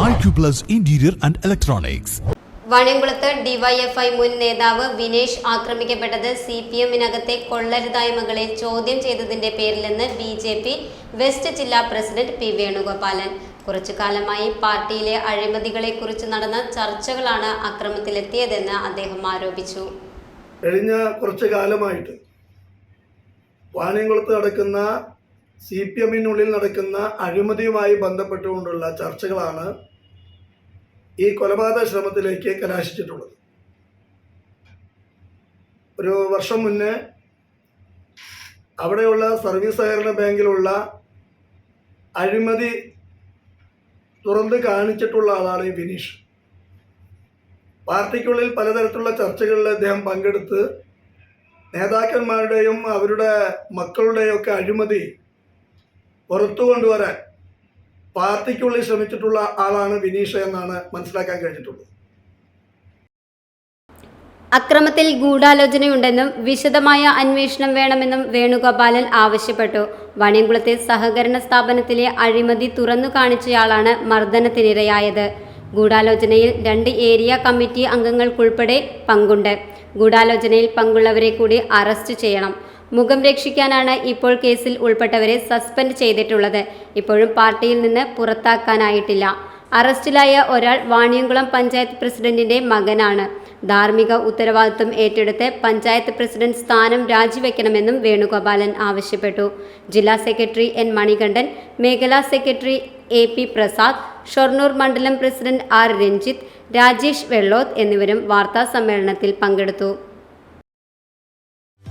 Acuplus Interior and Electronics. വാണിയംകുളത്ത് DYFI മുൻ നേതാവ് വിനേഷ് ആക്രമിക്കപ്പെട്ടത് സി പി എമ്മിനകത്തെ കൊള്ളരുതായ്മകളെ ചോദ്യം ചെയ്തതിന്റെ പേരിലെന്ന് ബി ജെ പി വെസ്റ്റ് ജില്ലാ പ്രസിഡന്റ് പി വേണുഗോപാലൻ കുറച്ചു കാലമായി പാർട്ടിയിലെ അഴിമതികളെ കുറിച്ച് നടന്ന ചർച്ചകളാണ് അക്രമത്തിലെത്തിയതെന്ന് അദ്ദേഹം ആരോപിച്ചു കഴിഞ്ഞ കുറച്ചു കാലമായിട്ട് വാണിയംകുളത്ത് നടക്കുന്ന സി പി എമ്മിനുള്ളിൽ നടക്കുന്ന അഴിമതിയുമായി ബന്ധപ്പെട്ടുകൊണ്ടുള്ള ചർച്ചകളാണ് ഈ കൊലപാതക ശ്രമത്തിലേക്ക് കലാശിച്ചിട്ടുള്ളത്. ഒരു വർഷം മുന്നേ അവിടെയുള്ള സർവീസ് സഹകരണ ബാങ്കിലുള്ള അഴിമതി തുറന്ന് കാണിച്ചിട്ടുള്ള ആളാണ് ഈ വിനീഷ്. പാർട്ടിക്കുള്ളിൽ പലതരത്തിലുള്ള ചർച്ചകളിൽ അദ്ദേഹം പങ്കെടുത്ത് നേതാക്കന്മാരുടെയും അവരുടെ മക്കളുടെയൊക്കെ അഴിമതി പുറത്തു കൊണ്ടുവരാൻ പാർട്ടിക്കുള്ളിൽ ശ്രമിച്ചിട്ടുള്ള ആളാണ് വിനീഷ് എന്നാണ് മനസ്സിലാക്കാൻ കഴിഞ്ഞിട്ടുള്ളത്. അക്രമത്തിൽ ഗൂഢാലോചനയുണ്ടെന്നും വിശദമായ അന്വേഷണം വേണമെന്നും വേണുഗോപാലൻ ആവശ്യപ്പെട്ടു. വണിയംകുളത്തെ സഹകരണ സ്ഥാപനത്തിലെ അഴിമതി തുറന്നു കാണിച്ചയാളാണ് മർദ്ദനത്തിനിരയായത്. ഗൂഢാലോചനയിൽ രണ്ട് ഏരിയ കമ്മിറ്റി അംഗങ്ങൾക്കുൾപ്പെടെ പങ്കുണ്ട്. ഗൂഢാലോചനയിൽ പങ്കുള്ളവരെ കൂടി അറസ്റ്റ് ചെയ്യണം. മുഖം രക്ഷിക്കാനാണ് ഇപ്പോൾ കേസിൽ ഉൾപ്പെട്ടവരെ സസ്പെൻഡ് ചെയ്തിട്ടുള്ളത്. ഇപ്പോഴും പാർട്ടിയിൽ നിന്ന് പുറത്താക്കാനായിട്ടില്ല. അറസ്റ്റിലായ ഒരാൾ വാണിയംകുളം പഞ്ചായത്ത് പ്രസിഡന്റിന്റെ മകനാണ്. ധാർമ്മിക ഉത്തരവാദിത്വം ഏറ്റെടുത്ത് പഞ്ചായത്ത് പ്രസിഡന്റ് സ്ഥാനം രാജിവെക്കണമെന്നും വേണുഗോപാലൻ ആവശ്യപ്പെട്ടു. ജില്ലാ സെക്രട്ടറി എൻ മണികണ്ഠൻ മേഖലാ secretary A P Prasad Shoranur മണ്ഡലം പ്രസിഡന്റ് ആർ രഞ്ജിത്ത് രാജേഷ് വെള്ളോത്ത് എന്നിവരും വാർത്താ സമ്മേളനത്തിൽ പങ്കെടുത്തു.